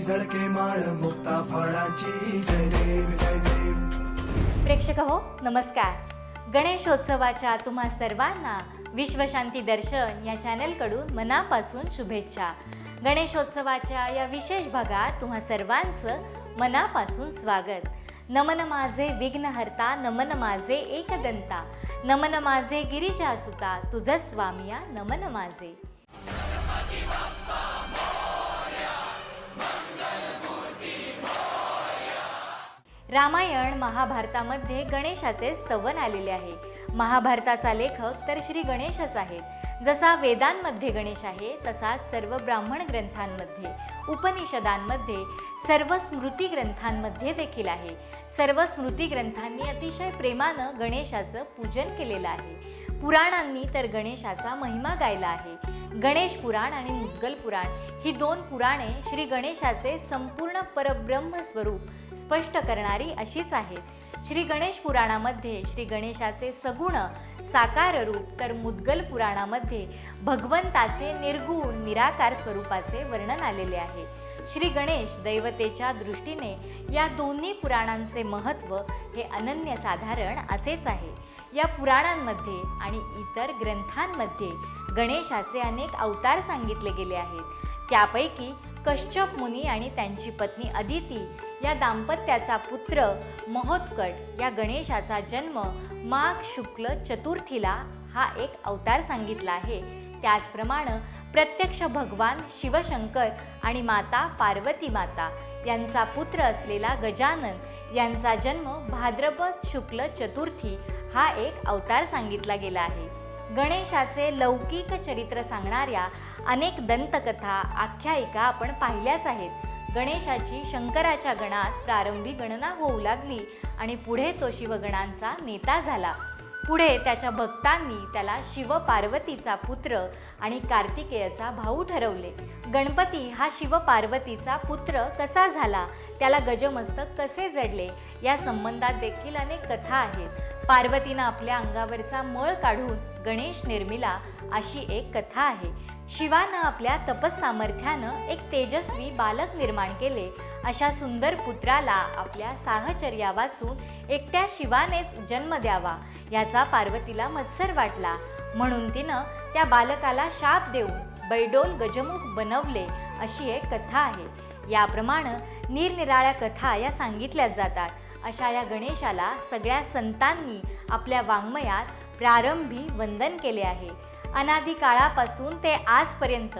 झळके माळ मुक्ता फळाची. जय देव जय देव. प्रेक्षक हो नमस्कार. गणेशोत्सवाच्या तुम्हा सर्वांना विश्वशांती दर्शन या चॅनलकडून मनापासून शुभेच्छा. गणेशोत्सवाच्या या विशेष भागात तुम्हा सर्वांचं मनापासून स्वागत. नमन माझे विघ्नहर्ता नमन माझे एकदंता. नमन माझे गिरिजासुता तुझं स्वामिया नमन माझे. रामायण महाभारतामध्ये गणेशाचे स्तवन आलेले आहे. महाभारताचा लेखक तर श्री गणेशच आहेत. जसा वेदांमध्ये गणेश आहे तसाच सर्व ब्राह्मण ग्रंथांमध्ये उपनिषदांमध्ये सर्व स्मृती ग्रंथांमध्ये देखील आहे. सर्व स्मृती ग्रंथांनी अतिशय प्रेमानं गणेशाचं पूजन केलेलं आहे. पुराणांनी तर गणेशाचा महिमा गायला आहे. गणेश पुराण आणि मुद्गल पुराण ही दोन पुराणे श्री गणेशाचे संपूर्ण परब्रह्म स्वरूप स्पष्ट करणारी अशीच आहेत श्री गणेश पुराणामध्ये श्री गणेशाचे सगुण साकार रूप तर मुद्गल पुराणामध्ये भगवंताचे निर्गुण निराकार स्वरूपाचे वर्णन आलेले आहे. श्री गणेश दैवतेच्या दृष्टीने या दोन्ही पुराणांचे महत्त्व हे अनन्यसाधारण असेच आहे. या पुराणांमध्ये आणि इतर ग्रंथांमध्ये गणेशाचे अनेक अवतार सांगितले गेले आहेत. त्यापैकी कश्यप मुनी आणि त्यांची पत्नी अदिती या दाम्पत्याचा पुत्र महोत्कट या गणेशाचा जन्म माघ शुक्ल चतुर्थीला हा एक अवतार सांगितला आहे. त्याचप्रमाणे प्रत्यक्ष भगवान शिवशंकर आणि माता पार्वती माता यांचा पुत्र असलेला गजानन यांचा जन्म भाद्रपद शुक्ल चतुर्थी हा एक अवतार सांगितला गेला आहे. गणेशाचे लौकिक चरित्र सांगणाऱ्या अनेक दंतकथा आख्यायिका आपण पाहिल्याच आहेत. गणेशाची शंकराच्या गणात प्रारंभी गणना होऊ लागली आणि पुढे तो शिवगणांचा नेता झाला. पुढे त्याच्या भक्तांनी त्याला शिवपार्वतीचा पुत्र आणि कार्तिकेयचा भाऊ ठरवले. गणपती हा शिवपार्वतीचा पुत्र कसा झाला त्याला गजमस्तक कसे जडले या संबंधात देखील अनेक कथा आहेत. पार्वतीनं आपल्या अंगावरचा मळ काढून गणेश निर्मिला अशी एक कथा आहे. शिवानं आपल्या तपसामर्थ्यानं एक तेजस्वी बालक निर्माण केले. अशा सुंदर पुत्राला आपल्या साहचर्या वाचून एकट्या शिवानेच जन्म द्यावा याचा पार्वतीला मत्सर वाटला. म्हणून तिनं त्या बालकाला शाप देऊन बैडोल गजमुख बनवले अशी एक कथा आहे. याप्रमाणे निरनिराळ्या कथा या सांगितल्या जातात. अशा या गणेशाला सगळ्या संतांनी आपल्या वाङ्मयात प्रारंभी वंदन केले आहे. अनादी काळापासून ते आजपर्यंत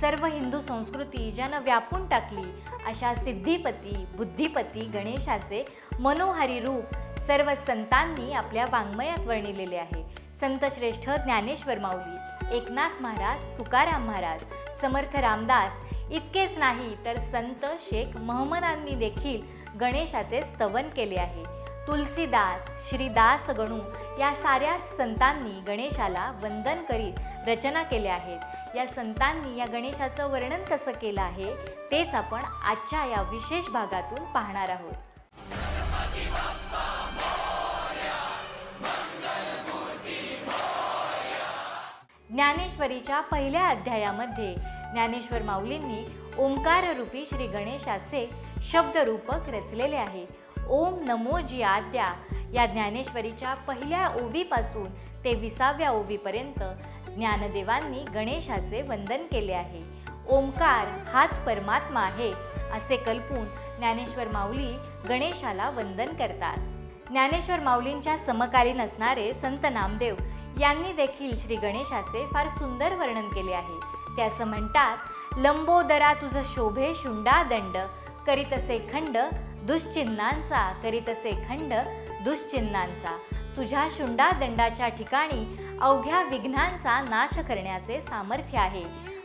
सर्व हिंदू संस्कृती ज्यानं व्यापून टाकली. अशा सिद्धिपती बुद्धिपती गणेशाचे मनोहारी रूप सर्व संतांनी आपल्या वाङ्मयात वर्णिलेले आहे. संत श्रेष्ठ ज्ञानेश्वर माऊली एकनाथ महाराज तुकाराम महाराज समर्थ रामदास इतकेच नाही तर संत शेख महमदांनी देखील गणेशाचे स्तवन केले आहे. तुलसीदास श्रीदास गणू या साऱ्या संतांनी गणेशाला वंदन करीत रचना केल्या आहेत. या संतांनी या गणेशाचं वर्णन कसं केलं आहे तेच आपण आजच्या या विशेष भागातून पाहणार आहोत. ज्ञानेश्वरीच्या पहिल्या अध्यायामध्ये ज्ञानेश्वर माऊलींनी ओंकाररूपी श्री गणेशाचे शब्दरूपक रचलेले आहे. ओम नमो जी आद्या या ज्ञानेश्वरीच्या पहिल्या ओवीपासून ते विसाव्या ओवीपर्यंत ज्ञानदेवांनी गणेशाचे वंदन केले आहे. ओंकार हाच परमात्मा आहे असे कल्पून ज्ञानेश्वर माऊली गणेशाला वंदन करतात. ज्ञानेश्वर माऊलींच्या समकालीन असणारे संत नामदेव यांनी देखील श्री गणेशाचे फार सुंदर वर्णन केले आहे. ते असं म्हणतात लंबोदरा तुझं शोभे शुंडा दंड करीतसे खंड दुश्चिन्हांचा करीतसे खंड दुश्चिन्हांचा. तुझ्या शुंडा दंडाच्या ठिकाणी अवघ्या विघ्नांचा नाश करण्याचे सामर्थ्य आहे.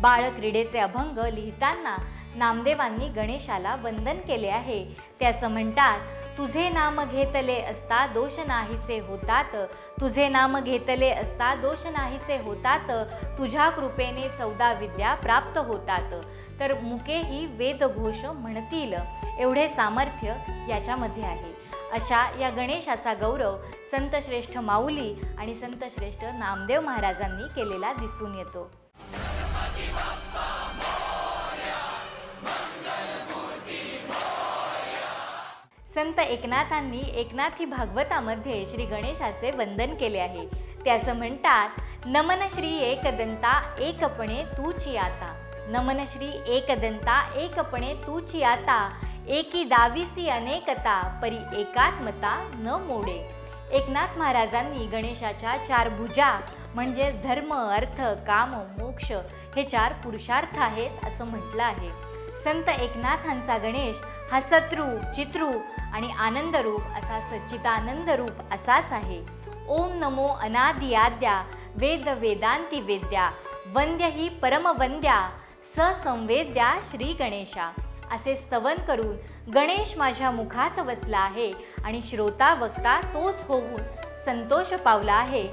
बाळक्रीडेचे अभंग लिहिताना नामदेवांनी गणेशाला वंदन केले आहे. त्याचं म्हणतात तुझे नाम घेतले असता दोष नाहीसे होतात. तुझे नाम घेतले असता दोष नाहीसे होतात. तुझ्या कृपेने चौदा विद्या प्राप्त होतात. तर मुकेही वेदघोष म्हणतील. एवढे सामर्थ्य याच्यामध्ये आहे. अशा या गणेशाचा गौरव संतश्रेष्ठ माऊली आणि संतश्रेष्ठ नामदेव महाराजांनी केलेला दिसून येतो. संत एकनाथांनी एकनाथी भागवतामध्ये श्री गणेशाचे वंदन केले आहे. त्याचं असं म्हणतात नमन श्री एकदंता एकपणे तूची आता. नमन श्री एकदंता एकपणे तूची आता. एकी दाविसी अनेकता परी एकात्मता न मोडे. एकनाथ महाराजांनी गणेशाच्या चार भुजा म्हणजे धर्म अर्थ काम मोक्ष हे चार पुरुषार्थ आहेत असं म्हटलं आहे. संत एकनाथांचा गणेश हा सतरूप चित्रूप आणि आनंदरूप असा सच्चितानंदरूप असाच आहे. ओम नमो अनादि आद्या वेद वेदांती वेद्या वंद्य ही परमवंद्या ससंवेद्या श्री गणेशा. असे स्तवन करून गणेश माझ्या मुखात बसला आहे आणि श्रोता वक्ता तोच होऊन संतोष पावला आहे.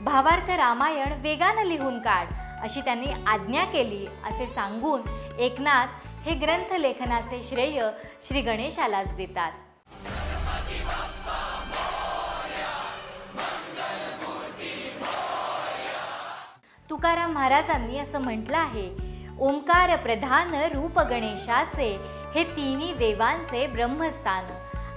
भावार्थ रामायण वेगानं लिहून काढ अशी त्यांनी आज्ञा केली असे सांगून एकनाथ हे ग्रंथ लेखनाचे श्रेय श्री गणेशालाच देतात. तुकाराम महाराजांनी असं म्हटलं आहे ओंकार प्रधान रूप गणेशाचे हे तिन्ही देवांचे ब्रह्मस्थान.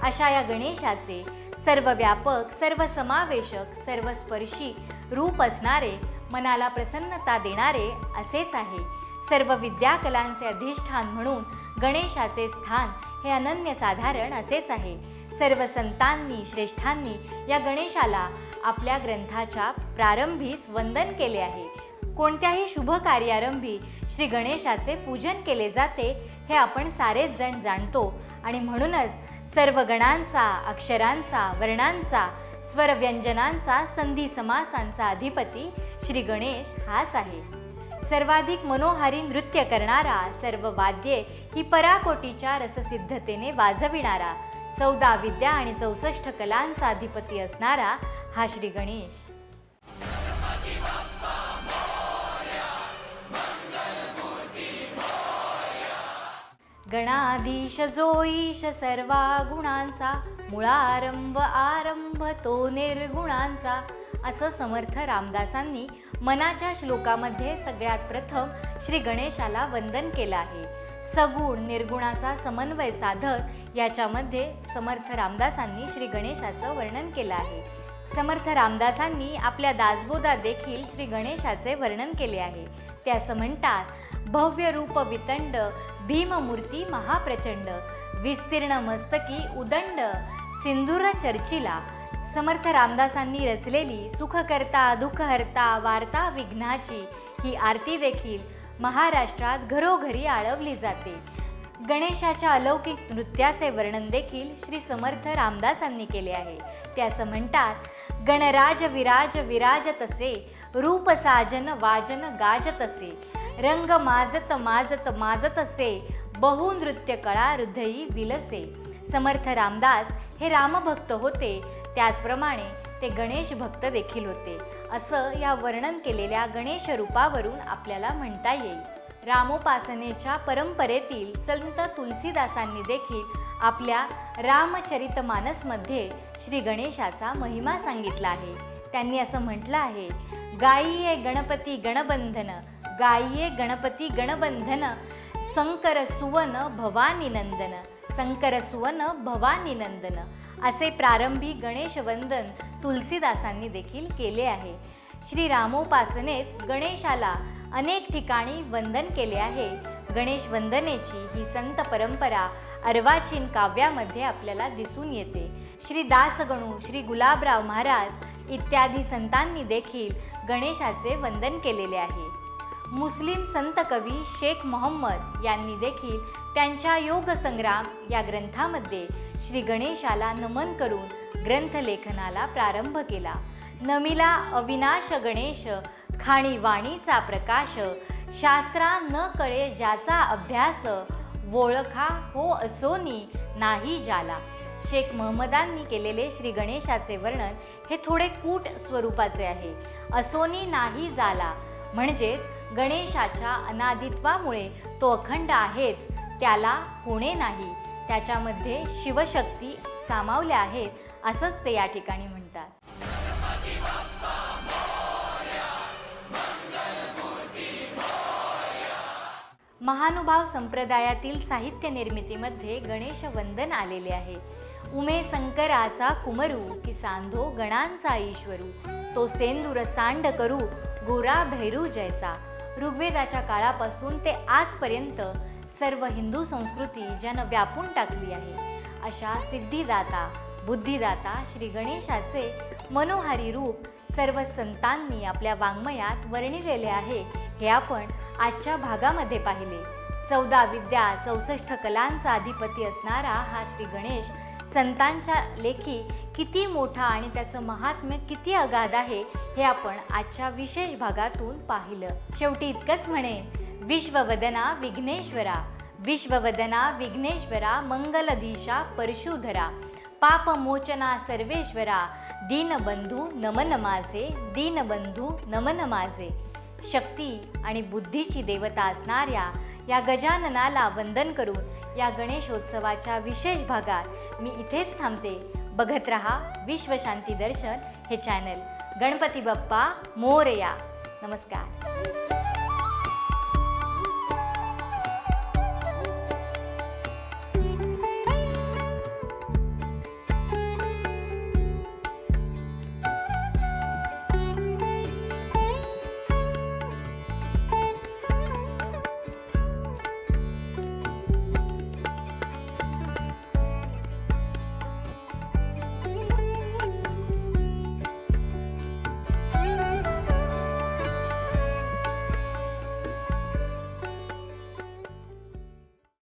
अशा या गणेशाचे सर्व व्यापक सर्व समावेशक सर्वस्पर्शी रूप असणारे मनाला प्रसन्नता देणारे असेच आहे. सर्व विद्याकलांचे अधिष्ठान म्हणून गणेशाचे स्थान हे अनन्यसाधारण असेच आहे. सर्व संतांनी श्रेष्ठांनी या गणेशाला आपल्या ग्रंथाच्या प्रारंभीच वंदन केले आहे. कोणत्याही शुभ कार्यारंभी श्री गणेशाचे पूजन केले जाते हे आपण सारेच जण जाणतो. आणि म्हणूनच सर्व गणांचा अक्षरांचा वर्णांचा स्वरव्यंजनांचा संधी समासांचा अधिपती श्री गणेश हाच आहे. सर्वाधिक मनोहारी नृत्य करणारा सर्व वाद्ये ही पराकोटीच्या रससिद्धतेने वाजविणारा चौदा विद्या आणि चौसष्ट कलांचा अधिपती असणारा हा श्री गणेश. गणाधीश जोईश सर्वा गुणांचा मुळारंभ आरंभ तो निर्गुणांचा. असं समर्थ रामदासांनी मनाच्या श्लोकामध्ये सगळ्यात प्रथम श्री गणेशाला वंदन केलं आहे. सगुण निर्गुणाचा समन्वय साधत याच्यामध्ये समर्थ रामदासांनी श्री गणेशाचं वर्णन केलं आहे. समर्थ रामदासांनी आपल्या दासबोधात देखील श्री गणेशाचे वर्णन केले आहे. ते असं म्हणतात भव्य रूप वितंड भीममूर्ती महाप्रचंड विस्तीर्ण मस्तकी उदंड सिंधुर चर्चिला. समर्थ रामदासांनी रचलेली सुखकर्ता दुःखहर्ता वार्ता विघ्नाची ही आरती देखील महाराष्ट्रात घरोघरी आळवली जाते. गणेशाच्या अलौकिक नृत्याचे वर्णन देखील श्री समर्थ रामदासांनी केले आहे. त्याचं म्हणतात गणराज विराज विराज तसे रूप साजन वाजन गाज तसे रंग माजत माजत माजत असे. बहुनृत्य कळा हृदयी विलसे. समर्थ रामदास हे रामभक्त होते. त्याचप्रमाणे ते गणेश भक्त देखील होते. असं या वर्णन केलेल्या गणेश रूपावरून आपल्याला म्हणता येईल. रामोपासनेच्या परंपरेतील संत तुलसीदासांनी देखील आपल्या रामचरितमानसमध्ये श्री गणेशाचा महिमा सांगितला आहे. त्यांनी असं म्हटलं आहे गाईये गणपती गणबंधन गाईये गणपती गणबंधन शंकर सुवन भवानी नंदन शंकर सुवन भवानी नंदन असे प्रारंभी गणेश वंदन तुलसीदासांनी देखील केले आहे. श्री रामोपासनेत गणेशाला अनेक ठिकाणी वंदन केले आहे. गणेश वंदनेची ही संत परंपरा अर्वाचीन काव्यामध्ये आपल्याला दिसून येते. श्री दासगणू श्री गुलाबराव महाराज इत्यादी संतांनी देखील गणेशाचे वंदन केलेले आहे. मुस्लिम संत कवी शेख मोहम्मद यांनी देखील त्यांच्या योग संग्राम या ग्रंथामध्ये श्री गणेशाला नमन करून ग्रंथलेखनाला प्रारंभ केला. नमिला अविनाश गणेश खाणी वाणीचा प्रकाश शास्त्रा न कळे ज्याचा अभ्यास वोळखा हो असोनी नाही ज्याला शेख महम्मदांनी केलेले श्री गणेशाचे वर्णन हे थोडे कूट स्वरूपाचे आहे. असोनी नाही झाला. म्हणजेच गणेशाच्या अनादित्वामुळे तो अखंड आहेच त्याला होणे नाही. त्याच्यामध्ये शिवशक्ती सामावल्या आहेत असंच ते या ठिकाणी म्हणतात. महानुभाव संप्रदायातील साहित्य निर्मितीमध्ये गणेश वंदन आलेले आहे. उमे संकराचा कुमरू की सांधो गणांचा ईश्वरू तो सेंदूर सांड करू गोरा भैरू जैसा. ऋग्वेदाच्या काळापासून ते आजपर्यंत सर्व हिंदू संस्कृती ज्यानं व्यापून टाकली आहे. अशा सिद्धिदाता बुद्धिदाता श्री गणेशाचे मनोहारी रूप सर्व संतांनी आपल्या वाङ्मयात वर्णिलेले आहे हे आपण आजच्या भागामध्ये पाहिले. चौदा विद्या चौसष्ट कलांचा अधिपती असणारा हा श्री गणेश संतांच्या लेखी किती मोठा आणि त्याचं महात्म्य किती अगाध आहे हे आपण आजच्या विशेष भागातून पाहिलं. शेवटी इतकंच म्हणे विश्ववदना विघ्नेश्वरा विश्ववदना विघ्नेश्वरा मंगलधीशा परशुधरा पापमोचना सर्वेश्वरा दीनबंधू नमन माझे दीनबंधू नमन माझे शक्ती आणि बुद्धीची देवता असणाऱ्या या गजाननाला वंदन करून या गणेशोत्सवाच्या विशेष भागात मी इथेच थांबते. बघत रहा विश्वशांती दर्शन हे चॅनल गणपती बाप्पा मोरया. नमस्कार.